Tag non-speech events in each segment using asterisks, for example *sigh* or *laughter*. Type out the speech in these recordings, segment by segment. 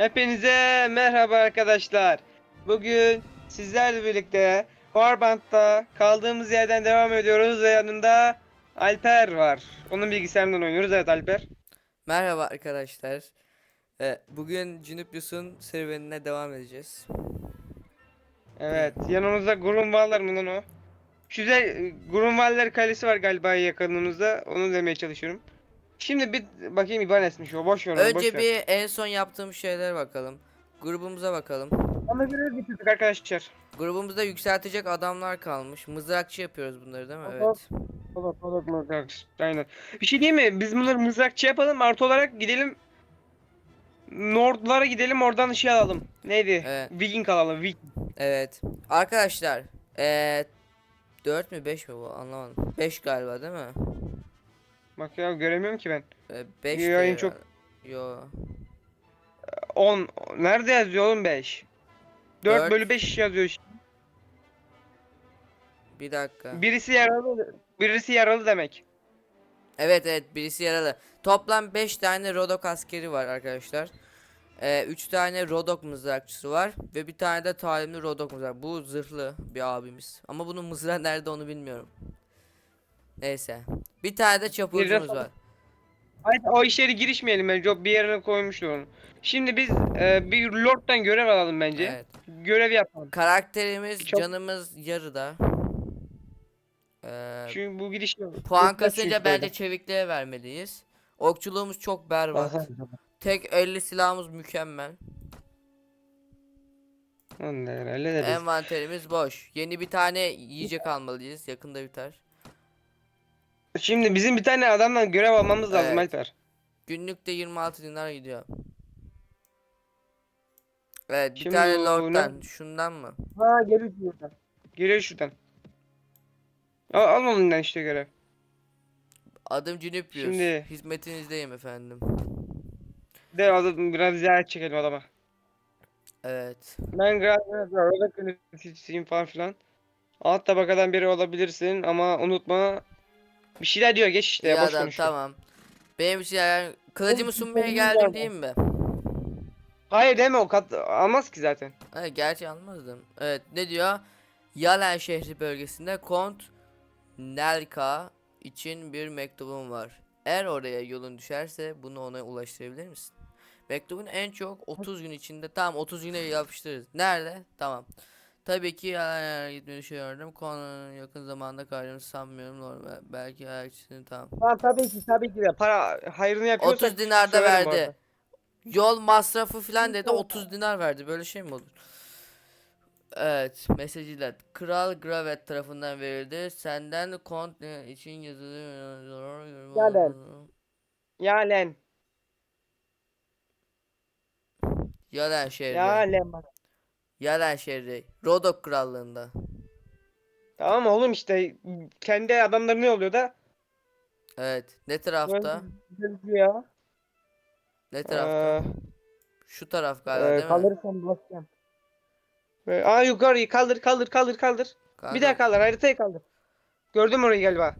Hepinize merhaba arkadaşlar. Bugün sizlerle birlikte Warband'da kaldığımız yerden devam ediyoruz ve yanında Alper var. Onun bilgisayarından oynuyoruz. Evet Alper. Merhaba arkadaşlar. Ee, bugün Junupius'un serüvenine devam edeceğiz. Evet. Yanımızda Grunwald'lar mı lan o? Güzel Grunwald'lar kalesi var galiba yakınımızda. Onu demeye çalışıyorum. Şimdi bir bakayım İbanes'miş o. Boş ver onu, boş Önce ver. bir en son yaptığım şeylere bakalım. Grubumuza bakalım. Ama görev bitirdik arkadaşlar. Grubumuzda yükseltecek adamlar kalmış. Mızrakçı yapıyoruz bunları değil mi? Aha. Evet. Olur olur mızrak. Aynen. Bir şey diyeyim mi? Biz bunları mızrakçı yapalım. Artı olarak gidelim. Nordlara gidelim oradan şey alalım. Neydi? Evet. Viking alalım. Viking. Evet. Arkadaşlar, ee 4 mü 5 mi bu? Anlamadım. 5 galiba değil mi? Bak ya göremiyorum ki ben. Ee, 5 Bir yayın çok- Yo. 10. Nerede yazıyor oğlum 5? 4 Dört. bölü 5 yazıyor. Bir dakika. Birisi yaralı. Birisi yaralı demek. Evet evet birisi yaralı. Toplam 5 tane Rodok askeri var arkadaşlar. 3 tane Rodok mızrakçısı var ve bir tane de talimli Rodok mızrak. Bu zırhlı bir abimiz. Ama bunun mızrağı nerede onu bilmiyorum. Neyse. Bir tane de çapulcumuz var. Hayır o işleri girişmeyelim bence. O bir yerine koymuştu onu. Şimdi biz e, bir Lord'dan görev alalım bence. Evet. Görev yapalım. Karakterimiz, Çok- canımız yarıda. Ee, Çünkü bu gidiş puan kasınca bence çevikliğe vermeliyiz. Okçuluğumuz çok berbat. Tek 50 silahımız mükemmel. Da herhalde de biz. Envanterimiz boş. Yeni bir tane yiyecek almalıyız. Yakında biter. Şimdi bizim bir tane adamdan görev almamız lazım Evet. Alper. Günlükte 26 dinar gidiyor. Evet bir Şimdi tane o lord'dan. Şundan mı? Ha geliyor şuradan. Geliyor şuradan. Al, al onundan işte görev. Adım Junipius. Şimdi- Hizmetinizdeyim efendim. De alalım biraz ziyaret çekelim adama. Evet. Ben galiba orada yöneticisiyim falan filan. Alt tabakadan biri olabilirsin ama unutma. Bir şeyler diyor geç işte İyi boş adam konuşuyor. tamam. Benim için yani kılıcımı sunmaya geldim geldi. değil mi? Hayır deme o kat almaz ki zaten. Evet gerçi almazdım. Evet ne diyor? Yalen şehri bölgesinde Kont Nelka için bir mektubum var. Eğer oraya yolun düşerse bunu ona ulaştırabilir misin? Mektubun en çok 30 gün içinde tamam 30 güne yapıştırırız. Nerede? Tamam. Tabii ki Yalen'e gitmeyi düşünüyorum. Konunun yakın zamanda kaydını sanmıyorum normal. Belki ayakçısını tamam. Tamam tabii ki tabii ki de para hayrını yapıyorsak 30 dinar da söylerim bu verdi. arada. Yol masrafı falan dedi 30 dinar verdi. Böyle şey mi olur? Evet, mesajıyla Kral Gravet tarafından verildi. Senden kont ne için yazılı Yalen. Ya lan. Yalen şehri. Ya lan bak. Yalen şehri. Rodok krallığında. Tamam oğlum işte kendi adamları ne oluyor da? Evet. Ne tarafta? ya. Ne tarafta? Şu taraf galiba Ee, değil mi? kaldırırsam basacağım. Ee, Aa yukarıyı kaldır kaldır kaldır kaldır. Bir Kanka, daha kaldır haritayı kaldır. Gördüm orayı galiba.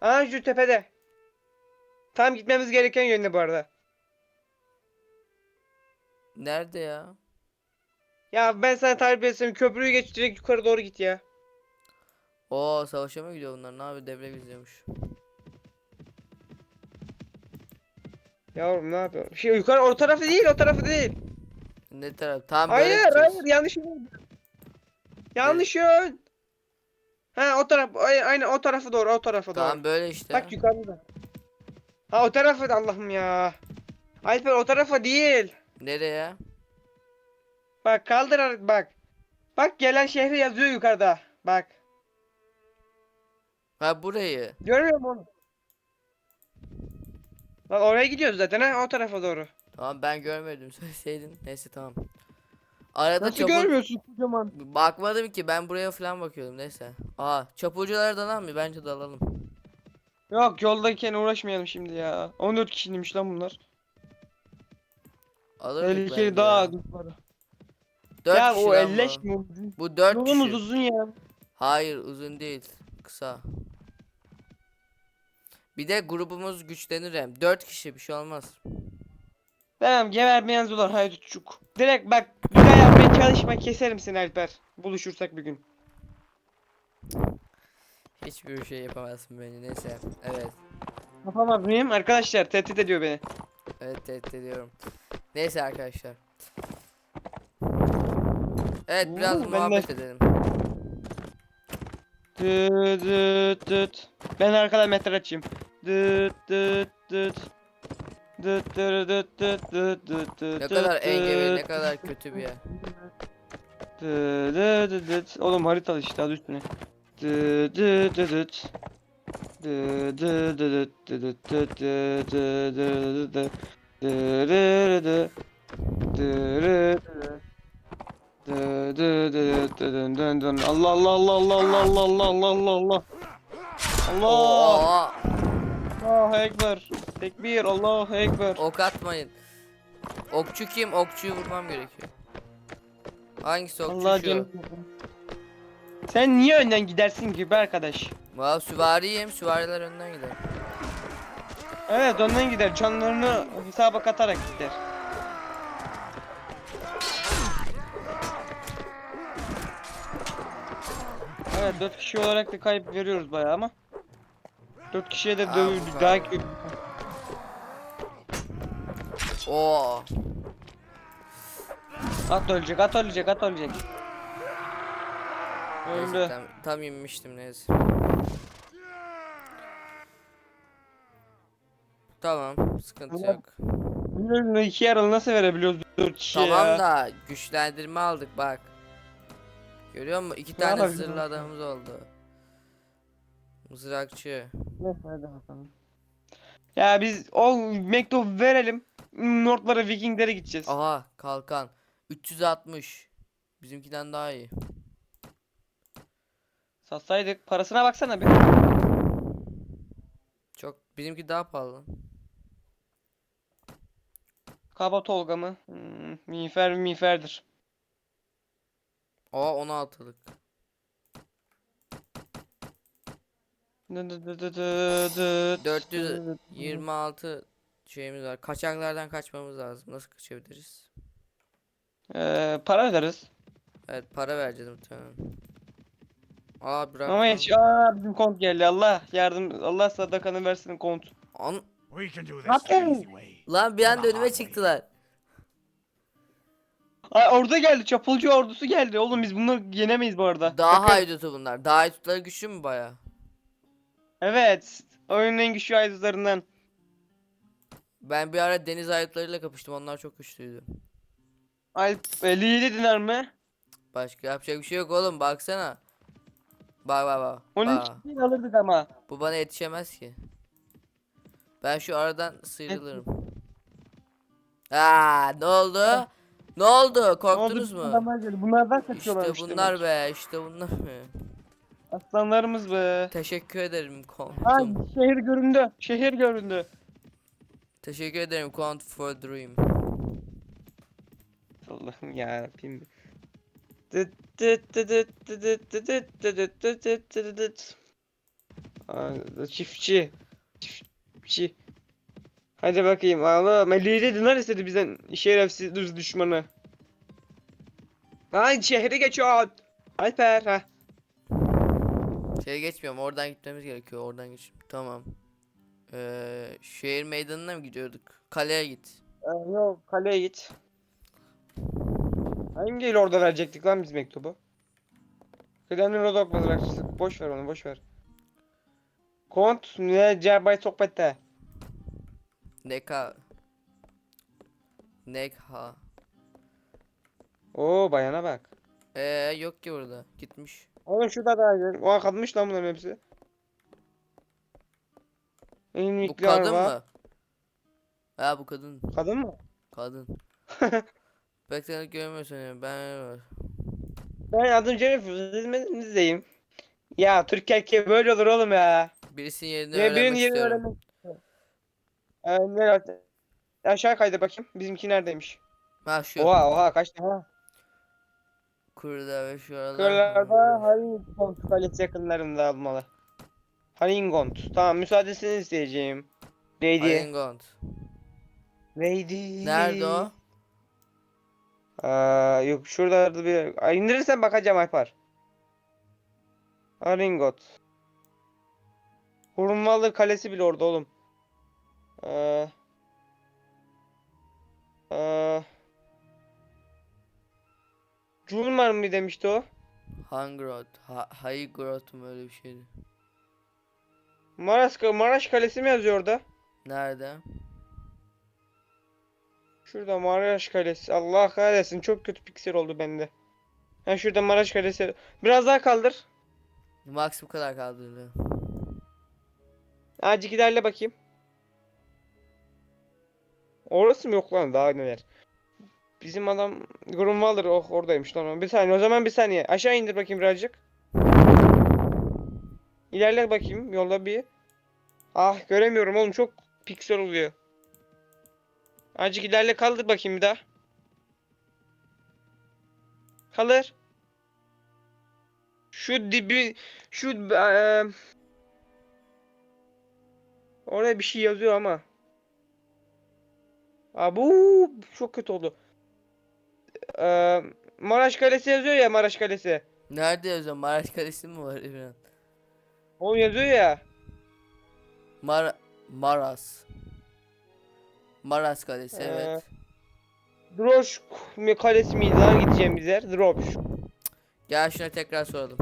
Aa şu tepede. Tam gitmemiz gereken yönde bu arada. Nerede ya? Ya ben sana tarif etsem köprüyü geç direkt yukarı doğru git ya. Oo savaşa mı gidiyor bunlar? Ne yapıyor? Devre izliyormuş. Yavrum ne yapıyor? Şey yukarı o tarafı değil o tarafı değil. Ne taraf? Tam böyle Hayır gideceğiz. hayır yanlış yön. Yanlış yön. Ha o taraf ay- aynen o tarafa doğru o tarafa doğru. Tamam böyle işte. Bak yukarıda. Ha o tarafa da Allah'ım ya. Alper o tarafa değil. Nereye? Bak kaldır artık bak. Bak gelen şehri yazıyor yukarıda. Bak. Ha burayı. Görmüyor musun? Bak oraya gidiyoruz zaten ha o tarafa doğru. Tamam ben görmedim *laughs* söyleseydin. Neyse tamam. Arada Nasıl çapul... görmüyorsun kocaman? Bakmadım ki ben buraya falan bakıyordum neyse. Aa çapulculara dalan mı? Bence dalalım. Yok yoldayken uğraşmayalım şimdi ya. 14 kişiymiş lan bunlar. Alırdık Tehlikeli daha düşmanı. 4 ya kişi o lan elleş bu. mi? Bu kişi. Yolumuz uzun ya. Hayır uzun değil. Kısa. Bir de grubumuz güçlenir hem. 4 kişi bir şey olmaz. Tamam gebermeyen dolar haydutçuk. Direkt bak güzel şey yapmaya çalışma keserim seni Alper. Buluşursak bir gün. Hiçbir şey yapamazsın beni neyse. Evet. Yapamaz mıyım? Arkadaşlar tehdit ediyor beni. Evet tehdit ediyorum. Neyse arkadaşlar. Evet Oo, biraz ben de- muhabbet edelim. Dıt dıt dıt. Ben arkadan metre açayım. Dıt dıt dıt. Dıt dıt dıt dıt dıt dıt dıt Ne kadar dıt engebeli, ne kadar kötü bir yer. Dı dı dı dıt. Oğlum haritalı işte adı üstüne. Dı dı dı dıt. Dı dı dı dıt dı dıt dıt dı dı dı dı dı. Dı rı rı dı. Dı rı dı. Dı Allah Allah Allah Allah Allah Allah Allah Allah Allah Allah. Allah. Oo, Allahu Ekber. Tekbir. Allahu Ekber. ok atmayın. Okçu kim? Okçuyu vurmam gerekiyor. Hangisi okçu Allah şu? Sen niye önden gidersin ki be arkadaş? Vav süvariyim. Süvariler önden gider. Evet önden gider. Canlarını hesaba katarak gider. Evet 4 kişi olarak da kayıp veriyoruz bayağı ama 4 kişiye de dövüldü daha kötü. Oo. At ölecek at ölecek at ölecek. Neyse, Öldü. tam, tam inmiştim neyse. Tamam, sıkıntı Ulan, yok. Bilmiyorum iki yaralı nasıl verebiliyoruz 4 kişiye Tamam ya. da güçlendirme aldık bak. Görüyor musun? İki Ne tane yapabilirim? zırhlı adamımız oldu. Mızrakçı. Neyse hadi bakalım. Ya biz o mektubu verelim. Nordlara Vikinglere gideceğiz. Aha kalkan. 360. Bizimkiden daha iyi. Satsaydık parasına baksana bir. Çok bizimki daha pahalı. Kaba Tolga mı? Hmm, miğfer miğferdir. Aa 16'lık. Dı dı dı dı dı dı. 426 şeyimiz var. Kaçaklardan kaçmamız lazım. Nasıl kaçabiliriz? Ee, para öderiz. Evet para vereceğiz muhtemelen. Aa bırak. Ama hiç aa bizim kont geldi. Allah yardım Allah sadakanı versin kont. An We can do this What the easy way. Lan bir anda önüme çıktılar. Ay orada geldi. Çapulcu ordusu geldi. Oğlum biz bunları yenemeyiz bu arada. Daha Bakın. haydutu bunlar. Daha haydutları güçlü mü baya? Evet. Oyunun en güçlü aydutlarından. Ben bir ara deniz haydutlarıyla kapıştım. Onlar çok güçlüydü. Alp 57 dinar mı? Başka yapacak bir şey yok oğlum. Baksana. Bak bak bak. Onun bak. için alırdık ama. Bu bana yetişemez ki. Ben şu aradan sıyrılırım. Aa ne oldu? Ne oldu? Korktunuz Oldu, mu? adamlar geldi. Bunlardan İşte kaçıyorlarmış bunlar be, işte bunlar be. Aslanlarımız be. Teşekkür ederim Ay şehir göründü. Şehir göründü. Teşekkür ederim Count for Dream. Allah'ım ya Rabbim. Dıt dıt dıt dıt dıt dıt dıt dıt dıt dıt dıt dıt. Aa, Çiftçi. Çiftçi. Hadi bakayım. Allah 57 dinar istedi bizden şerefsiz düz düşmanı. Ay şehri geçiyor. Alper ha. Şey geçmiyorum, oradan gitmemiz gerekiyor. Oradan geç. Tamam. Ee, şehir meydanına mı gidiyorduk? Kaleye git. Ee, yok kaleye git. Hangi orada verecektik lan biz mektubu? Kıdemli Rodok mızrakçısı. Boş ver onu boş ver. Kont ne cerbay sohbette. Neka. Nekha. Oo bayana bak. Ee yok ki burada. Gitmiş. Oğlum şurada da gel. O kadınmış lan bunların hepsi. Bu İlmikler kadın var. mı? Ha bu kadın. Kadın mı? Kadın. *laughs* Seni görmüyorsun yani. Ben Ben adım Jennifer. Hizmetinizdeyim. Ya Türk erkeği böyle olur oğlum ya. birisinin yerini Ya birinin öğrenmek yerini istiyorum. öğrenmek. Ee, nerede? Aşağı kaydı bakayım. Bizimki neredeymiş? Ha şu. Oha oha kaç tane? Kurda ve şu aralar. Kırlarda Haringont kalesi yakınlarında olmalı. Haringont. Tamam müsaadesini isteyeceğim. Lady. Haringont. Neydi? Nerede o? Aa, yok şurada bir Ay, indirirsen bakacağım Alper. Aringot. Hurmalı kalesi bile orada oğlum. Ee, ee, Julmar mı demişti o? Hangrot. Ha Haygrot mu öyle bir şeydi. Maraş, Maraş Kalesi mi yazıyor orada? Nerede? Şurada Maraş Kalesi. Allah kahretsin çok kötü piksel oldu bende. Ha şurada Maraş Kalesi. Biraz daha kaldır. Max bu kadar kaldırdı. Azıcık ilerle bakayım. Orası mı yok lan daha neler. Bizim adam Grunwalder oh oradaymış tamam. Bir saniye o zaman bir saniye. Aşağı indir bakayım birazcık. İlerle bakayım yolda bir. Ah göremiyorum oğlum çok piksel oluyor. Azıcık ilerle kaldır bakayım bir daha. Kalır. Şu dibi şu eee Oraya bir şey yazıyor ama. Abu çok kötü oldu. Eee Maraş Kalesi yazıyor ya Maraş Kalesi. Nerede yazıyor? Maraş Kalesi mi var İbrahim? O yazıyor ya. Mar Maras. Maras Kalesi Ee, evet. Droş mi Kalesi miydi lan gideceğimiz yer? Droş. Gel şuna tekrar soralım.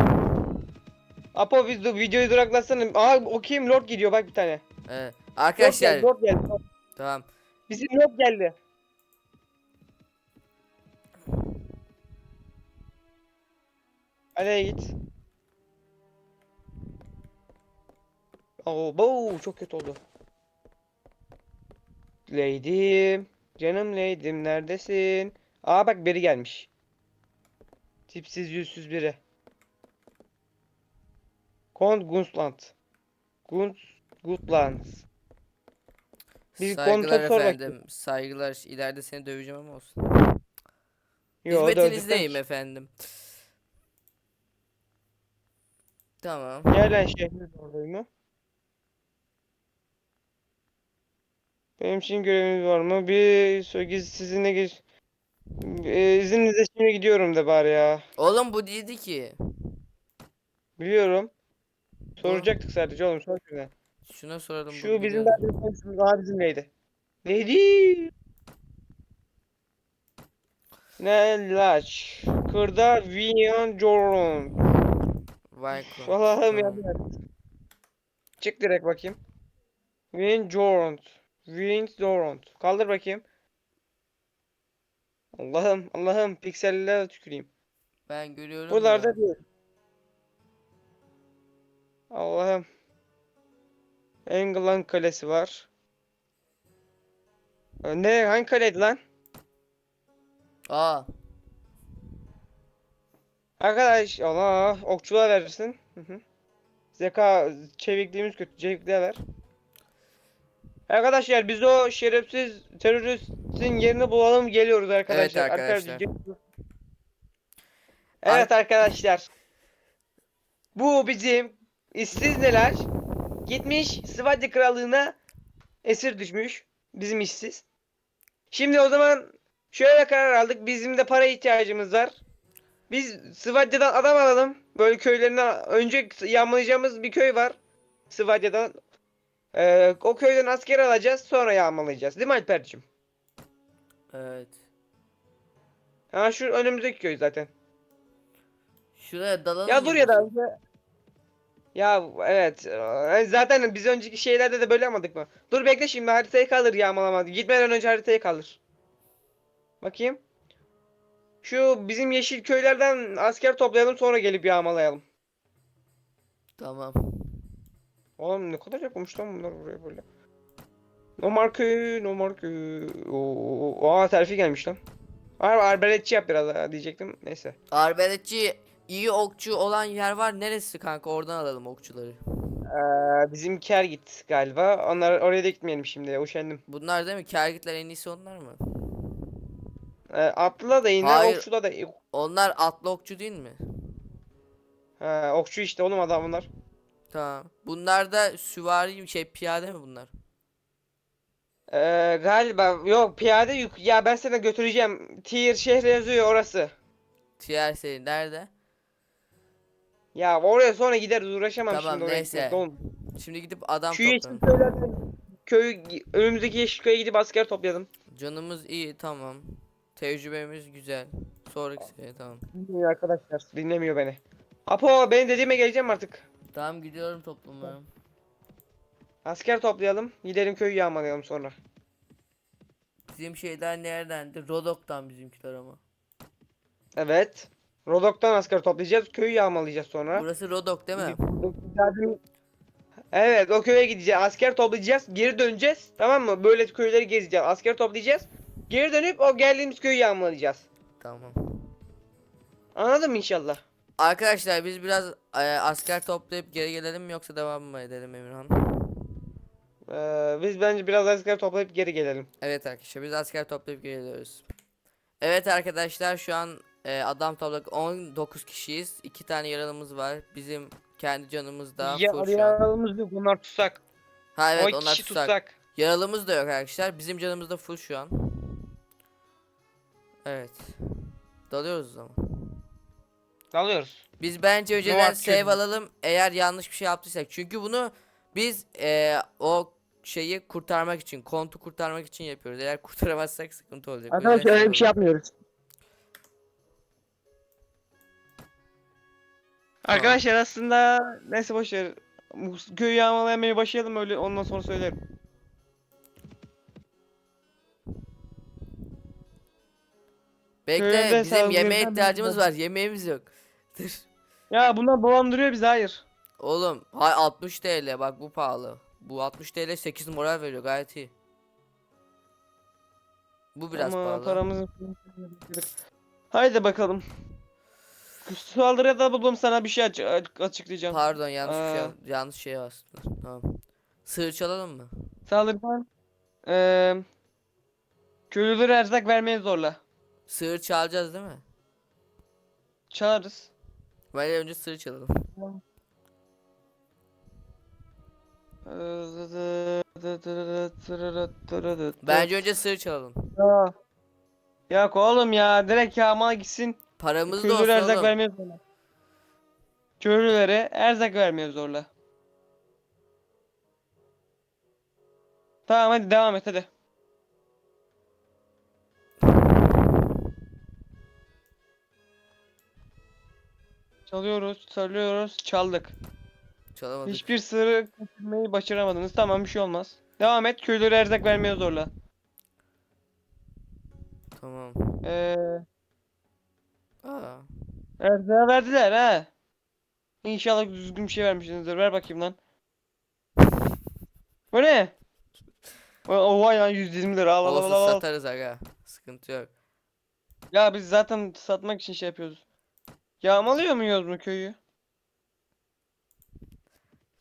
Apo biz de videoyu duraklasana. Aa o kim? Lord gidiyor bak bir tane. Evet. Lord Arkadaşlar geldi, Lord geldi. tamam. Bizim Lord geldi. Hadi git. Oo, bu çok kötü oldu. Lady'm. Canım Lady'm neredesin? Aa bak biri gelmiş. Tipsiz yüzsüz biri. Kont Gunstland. Gunst Gutland. Bir Saygılar efendim. Saygılar. İleride seni döveceğim ama olsun. Yo, Hizmetinizdeyim efendim. Tamam. Yerlen şehri oradayım? Benim için görevimiz var mı? Bir sizinle geç. Ee, izninizle şimdi gidiyorum de bari ya. Oğlum bu değildi ki. Biliyorum. Soracaktık sadece oğlum sor şuna. Şuna soralım. Şu bizim derdimiz konuşmamız daha bizimleydi. Neydi? Ne laç? Kırda Vian Jorun. Vay kron. Allah'ım Tamam. ya. Çık direkt bakayım. Win Jorund. Win Jorund. Kaldır bakayım. Allah'ım Allah'ım piksellere tüküreyim. Ben görüyorum Buralarda da. değil. Allah'ım. England Kalesi var. Ee, Ne hangi kaleydi lan? Aa. Arkadaş Allah okçuluğa verirsin. Hı hı. Zeka çevikliğimiz kötü. Çevikliğe ver. Arkadaşlar biz o şerefsiz teröristin yerini bulalım geliyoruz arkadaşlar. arkadaşlar. Evet arkadaşlar. Bu bizim işsiz neler? Gitmiş Svadya krallığına esir düşmüş. Bizim işsiz. Şimdi o zaman şöyle karar aldık. Bizim de para ihtiyacımız var. Biz Svadya'dan adam alalım. Böyle köylerinden önce yağmalayacağımız bir köy var. Svadya'dan. Ee, o köyden asker alacağız. Sonra yağmalayacağız. Değil mi Alper'cim? Evet. Ha şu önümüzdeki köy zaten. Şuraya dalalım Ya dur ya da önce. Ya evet. Ee, Zaten biz önceki şeylerde de böyle yapmadık mı? Dur bekle şimdi haritayı kaldır yağmalama. Gitmeden önce haritayı kaldır. Bakayım. Şu bizim yeşil köylerden asker toplayalım sonra gelip yağmalayalım. Tamam. Oğlum ne kadar yapılmış lan bunlar buraya böyle. No markı, no markı. Oo, aa terfi gelmiş lan. Ar arbaletçi yap biraz daha diyecektim. Neyse. Arbeletçi iyi okçu olan yer var. Neresi kanka? Oradan alalım okçuları. Ee, bizim Kergit galiba. Onlar oraya da gitmeyelim şimdi. Üşendim. Bunlar değil mi? Kergitler en iyisi onlar mı? Ee, atlıla da iner, Hayır. okçula da. Onlar atlı okçu değil mi? Ha, okçu işte oğlum adam bunlar. Tamam. Bunlar da süvari şey piyade mi bunlar? Ee, galiba yok piyade yük. Ya ben sana götüreceğim. Tier şehri yazıyor orası. Tier seri nerede? Ya oraya sonra gideriz uğraşamam Tamam, şimdi oraya neyse. gitmekle oğlum. Şimdi gidip adam Şu yeşil toplayalım. köylerden köy önümüzdeki yeşil köye gidip asker toplayalım. Canımız iyi tamam. Tecrübemiz güzel. Sonraki seri tamam. Dinlemiyor arkadaşlar. Dinlemiyor beni. Apo benim dediğime geleceğim artık. Tamam gidiyorum toplamaya. Asker toplayalım. Gidelim köyü yağmalayalım sonra. Bizim şeyler neredendi? Rodok'tan bizimkiler ama. Evet. Rodok'tan asker toplayacağız. Köyü yağmalayacağız sonra. Burası Rodok değil mi? Evet o köye gideceğiz. Asker toplayacağız. Geri döneceğiz. Tamam mı? Böyle köyleri gezeceğiz. Asker toplayacağız. Geri dönüp o geldiğimiz köyü yağmalayacağız. Tamam. Anladın mı inşallah? Arkadaşlar biz biraz e, asker toplayıp geri gelelim mi yoksa devam mı edelim Emirhan? Ee, biz bence biraz asker toplayıp geri gelelim. Evet arkadaşlar biz asker toplayıp geliyoruz. Evet arkadaşlar şu an e, adam topladık 19 kişiyiz. 2 tane yaralımız var. Bizim kendi canımız da Ya, full şu an. yaralımız yok. Bunlar tutsak. Ha evet iki onlar kişi tutsak. tutsak. Yaralımız da yok arkadaşlar. Bizim canımız da full şu an. Evet. Dalıyoruz o zaman. Alıyoruz. Biz bence önceden var save alalım eğer yanlış bir şey yaptıysak. Çünkü bunu biz e, o şeyi kurtarmak için, kontu kurtarmak için yapıyoruz. Eğer kurtaramazsak sıkıntı olacak. O yüzden Arkadaşlar öyle bir şey yapmıyoruz. Arkadaşlar aslında neyse boşver. Köyü yağmalamaya başlayalım öyle ondan sonra söylerim. Bekle Köyde bizim yemeğe saldırıdan ihtiyacımız bizden. var. Yemeğimiz yok. *laughs* Dur. Ya bunlar dolandırıyor bizi hayır. Oğlum hay 60 TL bak bu pahalı. Bu 60 TL 8 moral veriyor gayet iyi. Bu biraz Ama pahalı. paramızın Haydi bakalım. Saldırıya da buldum sana bir şey aç- aç- açıklayacağım. Pardon yanlış bir şey yanlış şey aslında. Tamam. Sığır çalalım mı? Saldırıdan eee köylülere erzak vermeye zorla. Sığır çalacağız değil mi? Çağırırız. Bence önce sığır çalalım. Bence önce sığır çalalım. Ya. Yok oğlum ya direkt yağma gitsin. Paramız da Köylülere olsun erzak oğlum. vermeye zorla. Köylülere erzak vermeye zorla. Tamam hadi devam et hadi. Çalıyoruz, çalıyoruz, çaldık. Çalamadık. Hiçbir sırrı kaçırmayı başaramadınız. Tamam bir şey olmaz. Devam et, köylülere erzak vermeye zorla. Tamam. Ee, Aa. erzağı verdiler ha. İnşallah düzgün bir şey vermişsinizdir. Ver bakayım lan. Bu ne? O- Oha ya 120 lira al al al Olsun al. satarız aga. Sıkıntı yok. Ya biz zaten satmak için şey yapıyoruz. Yağmalıyor muyuz mu köyü?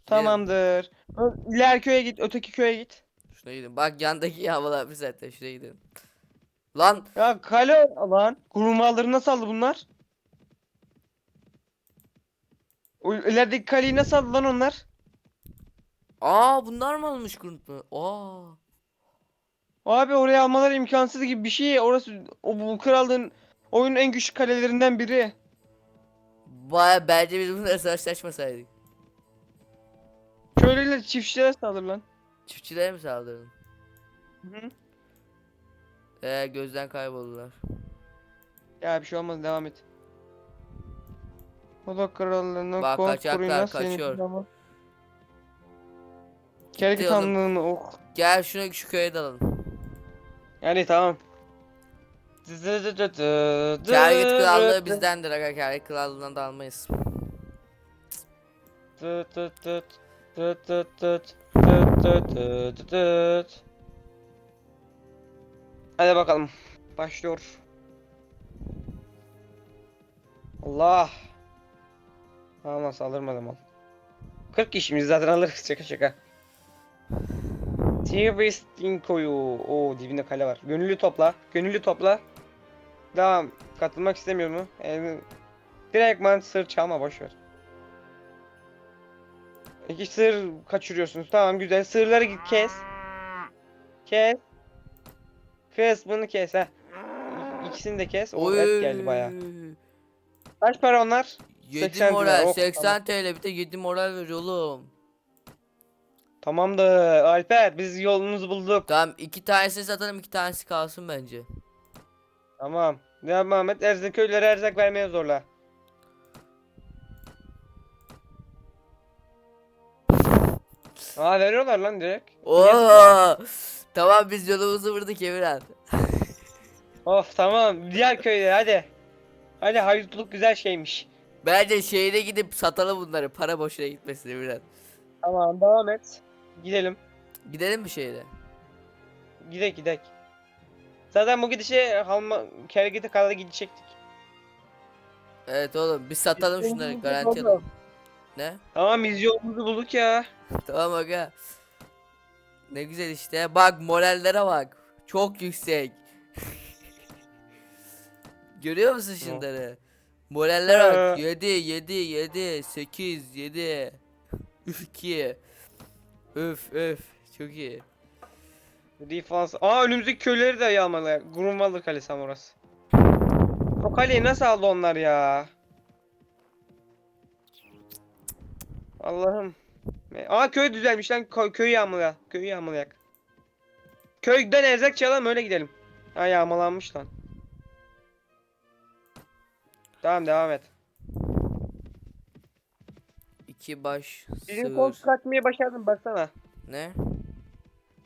Tamamdır. Ö- İler köye git, öteki köye git. Şuna gidelim. Bak yandaki yağmalar bir zaten şuraya gidelim. Lan Ya kale lan. Kurumlarları nasıl aldı bunlar? O ilerideki kaleyi nasıl aldı lan onlar? aa bunlar mı almış kurutma? Aa. Abi oraya almaları imkansız gibi bir şey. Orası o bu krallığın oyunun en güçlü kalelerinden biri. Baya bence biz bunları savaşlaşmasaydık. Köylüler çiftçilere saldırı lan. Çiftçilere mi saldırdın? Hı. Ee gözden kayboldular. Ya bir şey olmaz devam et. O da krallığını Bak, kaçaklar kaçıyor. oğlum. tanrılığını oh. Gel şuna şu köye dalalım. Yani tamam. Kergit krallığı bizdendir aga. Kergit krallığından da almayız. Tıt. Tıt tıt tıt. Tıt tıt tıt tıt tıt. Hadi bakalım. Başlıyor. Allah. Ama saldırmadım al. 40 kişimiz zaten alırız *laughs* şaka şaka. Twisting koyu. Oo dibinde kale var. Gönüllü topla. Gönüllü topla. Devam. Katılmak istemiyor mu? Yani, direktman sır çalma boşver. İki sır kaçırıyorsunuz. Tamam güzel. Sırları kes. Kes. Kes bunu kes ha. İkisini de kes. O et geldi baya. Kaç para onlar? 7 80 moral oh, 80 TL bir de 7 moral ver oğlum. Tamamdır. Alper biz yolumuzu bulduk. Tamam iki tanesini satalım iki tanesi kalsın bence. Tamam. Ya Mehmet erzak köylere erzak vermeye zorla. Aa veriyorlar lan direkt. Oo! Tamam biz yolumuzu vurduk Emirhan. Of tamam. Diğer köylere hadi. Hadi haydutuluk güzel şeymiş. Bence şehire gidip satalım bunları para boşuna gitmesin Emirhan. Tamam devam et. Gidelim. Gidelim mi şehire? Gidek gidek. Zaten bu gidişe halma kergite kadar gidecektik. Evet oğlum biz satalım şunları garanti alalım. Ne? Tamam biz yolumuzu bulduk ya. *laughs* tamam aga. Ne güzel işte. Bak morallere bak. Çok yüksek. *laughs* Görüyor musun şunları? Morallere bak. Ee. 7 7 7 8 7 2 Üf üf çok iyi. Defans. Aa önümüzdeki köyleri de yağmalı. Grunwalder Kalesi ama orası. O kaleyi nasıl aldı onlar ya? Allah'ım. Aa köy düzelmiş lan. Kö köyü yağmalayak. Köyü yağmalayak. Köyden erzak çalalım öyle gidelim. Ha yağmalanmış lan. Tamam devam et. 2 baş Bizim kont sığır. kaçmayı başardım baksana. Ne?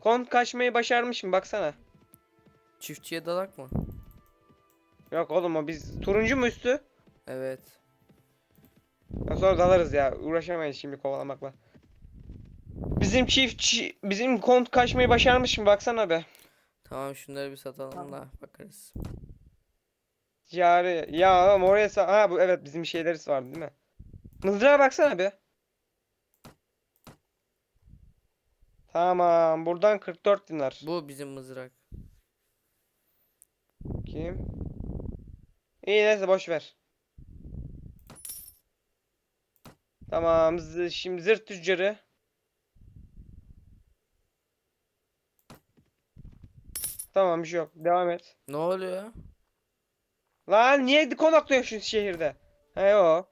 Kont kaçmayı başarmışım baksana. Çiftçiye dalak mı? Yok oğlum o biz turuncu mu üstü? Evet. Ya sonra dalarız ya. Uğraşamayız şimdi kovalamakla. Bizim çift çi- bizim kont kaçmayı başarmış mı baksana be. Tamam şunları bir satalım da bakarız. Cari. Ya oğlum oraya sa- ha bu evet bizim şeylerimiz vardı değil mi? Mızrağa baksana be. Tamam buradan 44 dinar. Bu bizim mızrak. Kim? İyi neyse boş ver. Tamam şimdi zırt tüccarı. Tamam bir şey yok. Devam et. Ne oluyor? Lan niye konaklıyorsun şehirde? He o.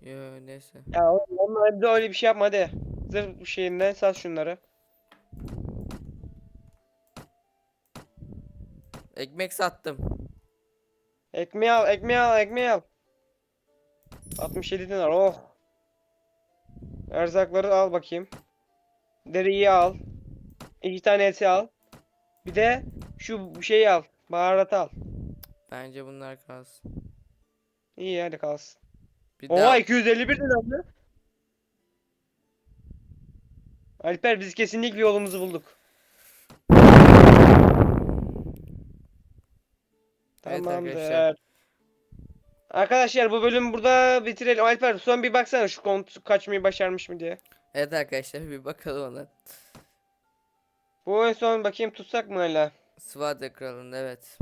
Yo neyse. Ya oğlum, onlar bir de öyle bir şey yapma hadi. Zırh şeyinden sat şunları. Ekmek sattım. Ekmeği al, ekmeği al, ekmeği al. 67 dinar. Oh. Erzakları al bakayım. Deriyi al. İki tane eti al. Bir de şu şeyi al. Baharatı al. Bence bunlar kalsın. İyi hadi kalsın. Bir Oha daha 251 dinar mı? Alper biz kesinlikle yolumuzu bulduk. Evet Tamamdır. arkadaşlar. Arkadaşlar bu bölümü burada bitirelim. Alper son bir baksana şu kont kaçmayı başarmış mı diye. Evet arkadaşlar bir bakalım ona. Bu en son bakayım tutsak mı hala? Svada kralında evet.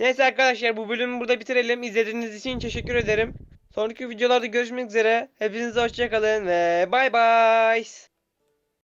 Neyse arkadaşlar bu bölümü burada bitirelim. İzlediğiniz için teşekkür ederim. Sonraki videolarda görüşmek üzere. Hepinize hoşçakalın ve bay bay.